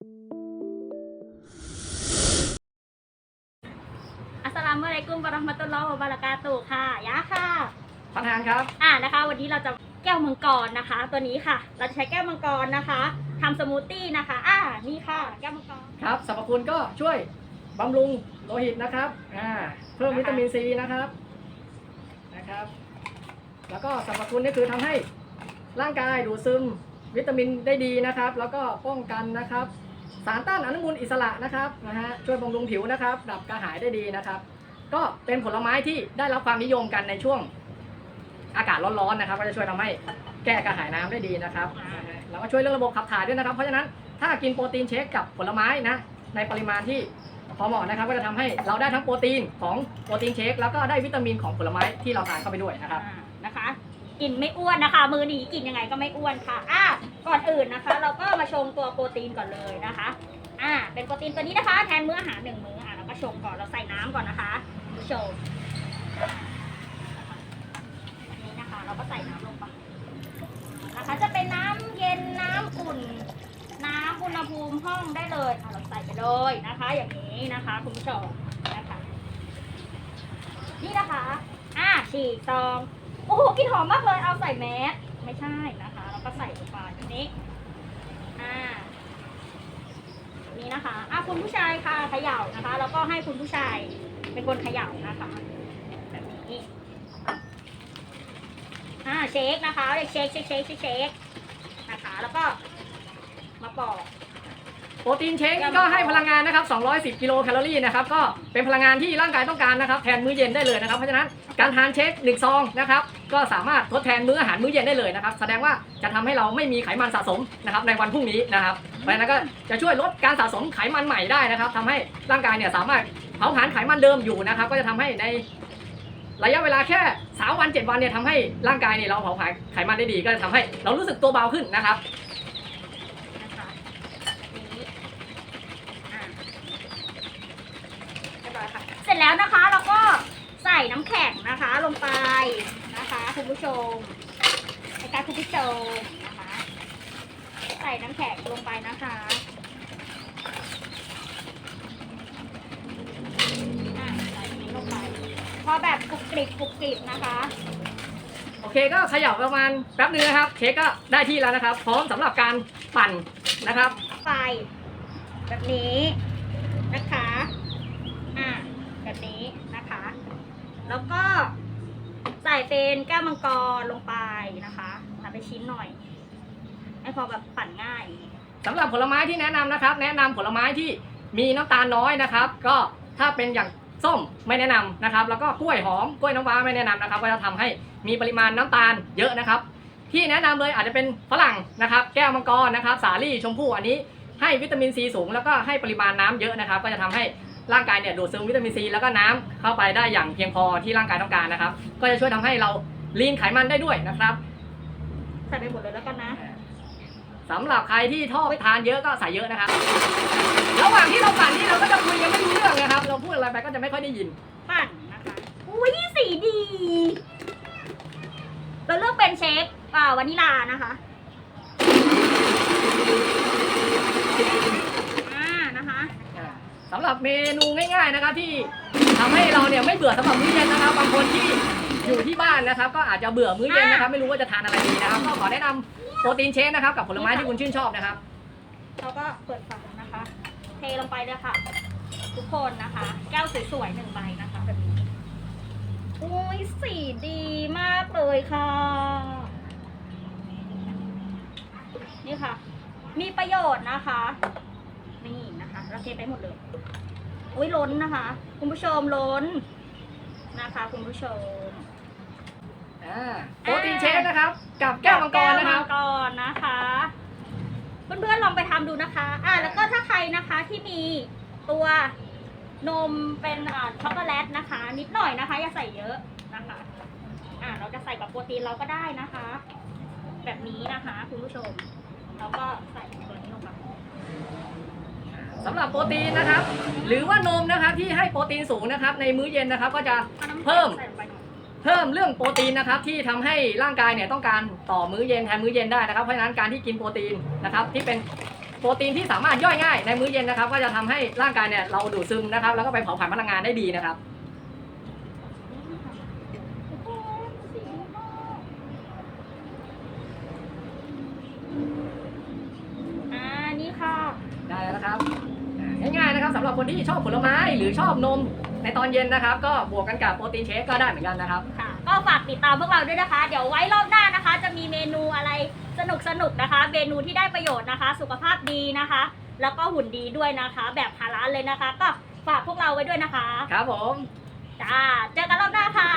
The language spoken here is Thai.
อัสสลามุอะลัยกุมวะเราะห์มะตุลลอฮ์วะบะเราะกาตุฮ์ค่ะยะค่ะ ประธานครับ อ่านะคะ วันนี้เราจะแก้วมังกรนะคะ ตัวนี้ค่ะ เราจะใช้แก้วมังกรนะคะทำสมูทตี้นะคะ อ่านี่ค่ะ แก้วมังกร ครับสรรพคุณก็ช่วยบำรุงโลหิตนะครับอ่าเพิ่มวิตามินซีนะครับนะครับ แล้วก็สรรพคุณนี่คือทำให้ร่างกายดูดซึมวิตามินได้ดีนะครับ แล้วก็ป้องกันนะครับ สารต้านอนุมูลอิสระนะครับนะฮะช่วยบำรุงผิวนะครับ ดับกระหายได้ดีนะครับ ก็เป็นผลไม้ที่ได้รับความนิยมกันในช่วงอากาศร้อนๆนะครับ ก็จะช่วยทำให้แก้กระหายน้ำได้ดีนะครับแล้วก็ช่วยเรื่องระบบขับถ่ายด้วยนะครับ เพราะฉะนั้นถ้ากินโปรตีนเชคกับผลไม้นะในปริมาณที่พอเหมาะนะครับ ก็จะทำให้เราได้ทั้งโปรตีนของโปรตีนเชคแล้วก็ได้วิตามินของผลไม้ที่เราทานเข้าไปด้วยนะครับนะคะ กินไม่อ้วนนะคะ มือนีกินยังไงก็ไม่อ้วนค่ะอ่าก่อนอื่นนะคะ เราก็มาชงตัวโปรตีนก่อนเลยนะคะอ่าเป็นโปรตีนตัวนี้นะคะ แทนมื้ออาหารหนึ่งมื้ออ่าเราก็ชงก่อนเราใส่น้ำก่อนนะคะคุณผู้ชมอันนี้นะคะ เราก็ใส่น้ำลงไปนะคะ จะเป็นน้ำเย็นน้ำอุ่น น้ำอุณหภูมิห้องได้เลยอะเราใส่ไปเลยนะคะ อย่างนี้นะคะคุณผู้ชมนะคะ นี่นะคะ อ่าฉีกซอง อ้โหกลินหอมมากเลยเอาใส่แมสไม่ใช่นะคะแล้วก็ใส่ลงไปทีนี้อ่านี่นะคะอะคุณผู้ชายค่ะเขย่านะคะ แล้วก็ให้คุณผู้ชายเป็นคนเขย่านะคะ แบบนี้อ่าเชคนะคะเรียกเชคเชคเชคเชคเชคนะคะ แล้วก็มาปอก โปรตีนเชคนี่ก็ให้พลังงานนะครับ 210 กิโลแคลอรี่นะครับ ก็เป็นพลังงานที่ร่างกายต้องการนะครับ แทนมื้อเย็นได้เลยนะครับ เพราะฉะนั้นการทานเชค1ซองนะครับ ก็สามารถทดแทนมื้ออาหารมื้อเย็นได้เลยนะครับ แสดงว่าจะทำให้เราไม่มีไขมันสะสมนะครับในวันพรุ่งนี้นะครับ เพราะฉะนั้นก็จะช่วยลดการสะสมไขมันใหม่ได้นะครับทำให้ร่างกายเนี่ยสามารถเผาผลาญไขมันเดิมอยู่นะครับ ก็จะทำให้ในระยะเวลาแค่3วัน7วันเนี่ยทำให้ร่างกายเนี่ยเราเผาผลาญไขมันได้ดี ก็จะทำให้เรารู้สึกตัวเบาขึ้นนะครับ นะคะนี้อ่าเรียบร้อยค่ะ เสร็จแล้วนะคะเราก็ใส่น้ำแข็ งนะคะลงไปนะคะคุณผู้ชมนะคะคุณผู้ชมนะคะ ใส่น้ำแข็งลงไปนะคะอ่าใส่นี้ลงไปพอแบบกรุบกริบกรุบกริบนะคะโอเคก็เขย่าประมาณแป๊บนึงนะครับ เค้กก็ได้ที่แล้วนะครับ พร้อมสำหรับการปั่นนะครับไฟแบบนี้นะคะ อ่าแบบนี้นะคะ แล้วก็ใส่เป็นแก้วมังกรลงไปนะคะทำเป็นชิ้นหน่อย ให้พอแบบปั่นง่ายสำหรับผลไม้ที่แนะนำนะครับ แนะนำผลไม้ที่มีน้ำตาลน้อยนะครับ ก็ถ้าเป็นอย่างส้มไม่แนะนำนะครับ แล้วก็กล้วยหอมกล้วยน้ำว้าไม่แนะนำนะครับ ก็จะทำให้มีปริมาณน้ำตาลเยอะนะครับ ที่แนะนำเลยอาจจะเป็นฝรั่งนะครับ แก้วมังกรนะครับ สาลี่ชมพู่อันนี้ ให้วิตามินซีสูงแล้วก็ให้ปริมาณน้ำเยอะนะครับ ก็จะทำให้ ร่างกายเนี่ยดูดซึมวิตามินซีแล้วก็น้ำเข้าไปได้อย่างเพียงพอที่ร่างกายต้องการนะครับ ก็จะช่วยทำให้เราลีนไขมันได้ด้วยนะครับใส่ไปหมดเลยแล้วกันนะสำหรับใครที่ชอบทานเยอะก็ใส่เยอะนะครับ ระหว่างที่เราปั่นนี่เราก็จะคุยกันไม่รู้เรื่องนะครับ เราพูดอะไรไปก็จะไม่ค่อยได้ยิน ปั่นนะคะอุ้ยสีดี เราเลือกเป็นเชคอ่าวานิลานะคะ อ่านะคะ สำหรับ เมนูง่าย ๆนะครับ ที่ทำให้เราเนี่ยไม่เบื่อสำหรับมื้อเย็นนะครับบางคนที่อยู่ที่บ้านนะครับ ก็อาจจะเบื่อมื้อเย็นนะครับ ไม่รู้ว่าจะทานอะไรดีนะครับ ก็ขอแนะนำโปรตีนเชคนะครับ กับผลไม้ที่คุณชื่นชอบนะครับเราก็เปิดฝานะคะ เทลงไปเลยค่ะ ทุกคนนะคะ แก้วสวยๆหนึ่งใบนะคะแบบนี้อุ้ยสีดีมากเลยค่ะ นี่ค่ะ มีประโยชน์นะคะ เราเทไปหมดเลยอุ้ยล้นนะคะ คุณผู้ชมล้นนะคะ คุณผู้ชมอ่าโปรตีนเชคนะครับ กับแก้วมังกรนะครับแก้วมังกรนะคะ เพื่อนๆลองไปทำดูนะคะ อ่าแล้วก็ถ้าใครนะคะที่มีตัวนมเป็นอ่าช็อกโกแลตนะคะ นิดหน่อยนะคะ อย่าใส่เยอะนะคะ อ่าเราจะใส่กับโปรตีนเราก็ได้นะคะ แบบนี้นะคะ คุณผู้ชมแล้วก็ใส่ตัวนี้ลงไป สำหรับโปรตีนนะครับ หรือว่านมนะครับที่ให้โปรตีนสูงนะครับ ในมื้อเย็นนะครับ ก็จะอาน้ำแข็งเพิ่มใส่ลงไปหน่อยเพิ่มเรื่องโปรตีนนะครับที่ทำให้ร่างกายเนี่ยต้องการต่อมื้อเย็นแทนมื้อเย็นได้นะครับเพราะฉะนั้นการที่กินโปรตีนนะครับที่เป็นโปรตีนที่สามารถย่อยง่ายในมื้อเย็นนะครับ ก็จะทำให้ร่างกายเนี่ยเราดูดซึมนะครับ แล้วก็ไปเผาผลาญพลังงานได้ดีนะครับอ่านี่ค่ะได้แล้วนะครับอ่าง่ายๆ นะครับสำหรับคนที่ชอบผลไม้หรือชอบนมในตอนเย็นนะครับ ก็บวกกันกับโปรตีนเชคก็ได้เหมือนกันนะครับค่ะก็ฝากติดตามพวกเราด้วยนะคะ เดี๋ยวไว้รอบหน้านะคะ จะมีเมนูอะไรสนุกสนุกๆนะคะ เมนูที่ได้ประโยชน์นะคะ สุขภาพดีนะคะ แล้วก็หุ่นดีด้วยนะคะ แบบฮาลาลเลยนะคะ ก็ฝากพวกเราไว้ด้วยนะคะ ครับผม จ้า เจอกันรอบหน้าค่ะ